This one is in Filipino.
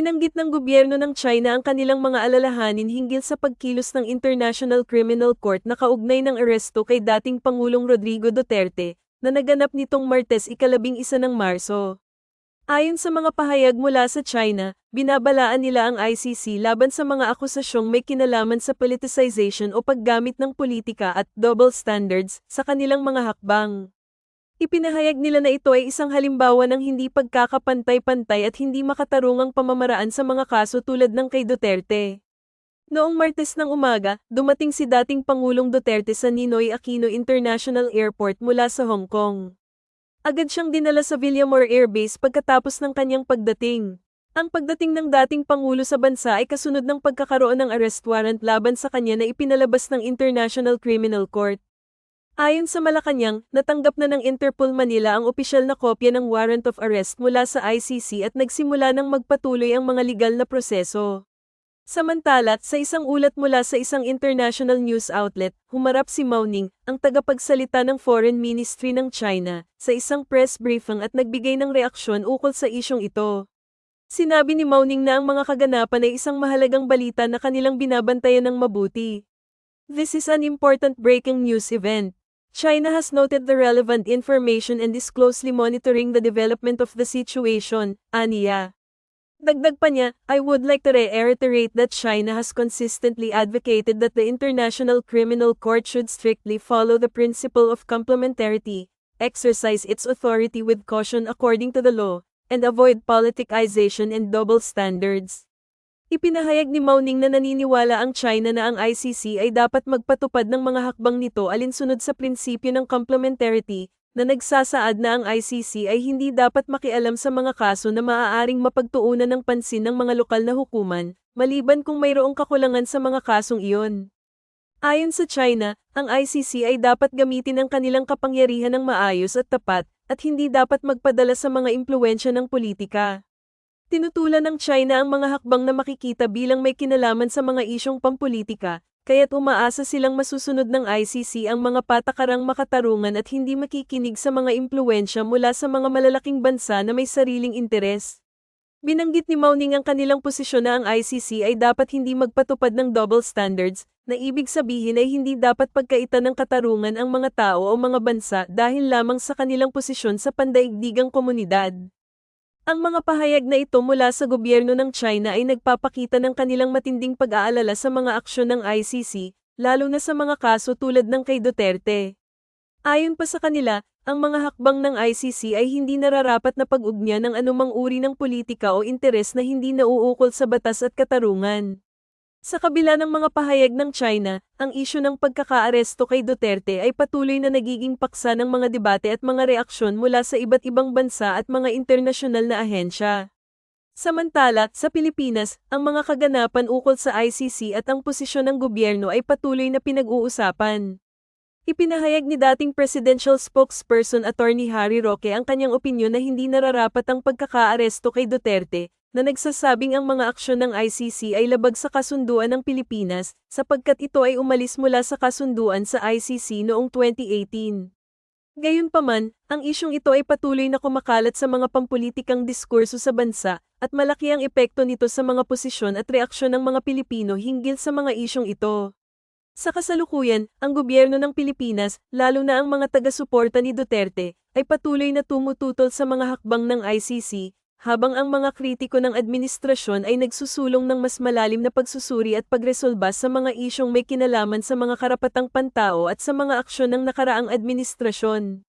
Binanggit ng gobyerno ng China ang kanilang mga alalahanin hinggil sa pagkilos ng International Criminal Court na kaugnay ng aresto kay dating Pangulong Rodrigo Duterte, na naganap nitong Martes ikalabing isa ng Marso. Ayon sa mga pahayag mula sa China, binabalaan nila ang ICC laban sa mga akusasyong may kinalaman sa politicization o paggamit ng politika at double standards sa kanilang mga hakbang. Ipinahayag nila na ito ay isang halimbawa ng hindi pagkakapantay-pantay at hindi makatarungang pamamaraan sa mga kaso tulad ng kay Duterte. Noong Martes ng umaga, dumating si dating Pangulong Duterte sa Ninoy Aquino International Airport mula sa Hong Kong. Agad siyang dinala sa Villamor Air Base pagkatapos ng kanyang pagdating. Ang pagdating ng dating Pangulo sa bansa ay kasunod ng pagkakaroon ng arrest warrant laban sa kanya na ipinalabas ng International Criminal Court. Ayon sa Malacanang, natanggap na ng Interpol Manila ang opisyal na kopya ng warrant of arrest mula sa ICC at nagsimula ng magpatuloy ang mga legal na proseso. Samantala, sa isang ulat mula sa isang international news outlet, humarap si Mao Ning, ang tagapagsalita ng Foreign Ministry ng China, sa isang press briefing at nagbigay ng reaksyon ukol sa isyong ito. Sinabi ni Mao Ning na ang mga kaganapan ay isang mahalagang balita na kanilang binabantayan ng mabuti. This is an important breaking news event. China has noted the relevant information and is closely monitoring the development of the situation, aniya. Dagdag pa niya, I would like to reiterate that China has consistently advocated that the International Criminal Court should strictly follow the principle of complementarity, exercise its authority with caution according to the law, and avoid politicization and double standards. Ipinahayag ni Mao Ning na naniniwala ang China na ang ICC ay dapat magpatupad ng mga hakbang nito alinsunod sa prinsipyo ng complementarity, na nagsasaad na ang ICC ay hindi dapat makialam sa mga kaso na maaaring mapagtuunan ng pansin ng mga lokal na hukuman, maliban kung mayroong kakulangan sa mga kasong iyon. Ayon sa China, ang ICC ay dapat gamitin ang kanilang kapangyarihan ng maayos at tapat, at hindi dapat magpadala sa mga impluensya ng politika. Tinutulan ng China ang mga hakbang na makikita bilang may kinalaman sa mga isyong pampolitika, kaya't umaasa silang masusunod ng ICC ang mga patakarang makatarungan at hindi makikinig sa mga impluensya mula sa mga malalaking bansa na may sariling interes. Binanggit ni Mauning ang kanilang posisyon na ang ICC ay dapat hindi magpatupad ng double standards, na ibig sabihin ay hindi dapat pagkaitan ng katarungan ang mga tao o mga bansa dahil lamang sa kanilang posisyon sa pandaigdigang komunidad. Ang mga pahayag na ito mula sa gobyerno ng China ay nagpapakita ng kanilang matinding pag-aalala sa mga aksyon ng ICC, lalo na sa mga kaso tulad ng kay Duterte. Ayon pa sa kanila, ang mga hakbang ng ICC ay hindi nararapat na pag-ugnya ng anumang uri ng politika o interes na hindi nauukol sa batas at katarungan. Sa kabila ng mga pahayag ng China, ang isyu ng pagkakaaresto kay Duterte ay patuloy na nagiging paksa ng mga debate at mga reaksyon mula sa iba't ibang bansa at mga internasyonal na ahensya. Samantala, sa Pilipinas, ang mga kaganapan ukol sa ICC at ang posisyon ng gobyerno ay patuloy na pinag-uusapan. Ipinahayag ni dating presidential spokesperson Attorney Harry Roque ang kanyang opinyon na hindi nararapat ang pagkakaaresto kay Duterte, na nagsasabing ang mga aksyon ng ICC ay labag sa kasunduan ng Pilipinas, sapagkat ito ay umalis mula sa kasunduan sa ICC noong 2018. Gayunpaman, ang isyong ito ay patuloy na kumakalat sa mga pampulitikang diskurso sa bansa, at malaki ang epekto nito sa mga posisyon at reaksyon ng mga Pilipino hinggil sa mga isyong ito. Sa kasalukuyan, ang gobyerno ng Pilipinas, lalo na ang mga taga-suporta ni Duterte, ay patuloy na tumututol sa mga hakbang ng ICC, habang ang mga kritiko ng administrasyon ay nagsusulong ng mas malalim na pagsusuri at pagresolba sa mga isyong may kinalaman sa mga karapatang pantao at sa mga aksyon ng nakaraang administrasyon.